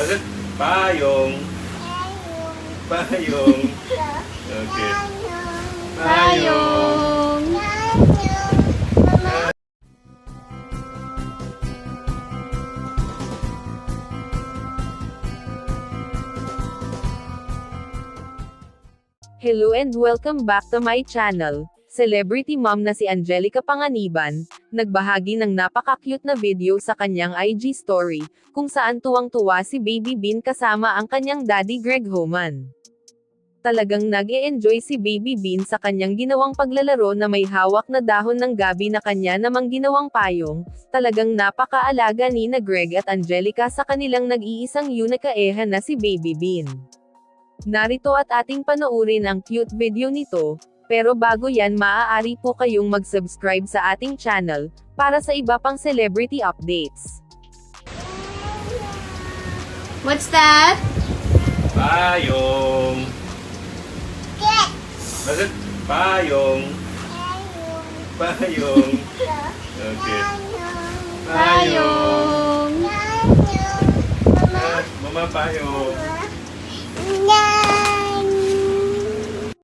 Bakit? Payong. Payong. Okay. Payong. Hello and welcome back to my channel. Celebrity mom na si Angelica Panganiban, nagbahagi ng napaka-cute na video sa kanyang IG story, kung saan tuwang-tuwa si Baby Bean kasama ang kanyang daddy Greg Homan. Talagang nag enjoy si Baby Bean sa kanyang ginawang paglalaro na may hawak na dahon ng gabi na kanya namang ginawang payong, talagang napakaalaga ni na Greg at Angelica sa kanilang nag-iisang yunakaehan na si Baby Bean. Narito at ating panoorin ang cute video nito, pero bago yan maaari po kayong mag-subscribe sa ating channel, para sa iba pang celebrity updates. What's that? Payong. Bakit? Payong. Payong. Okay. Payong. Ah, Mama payong.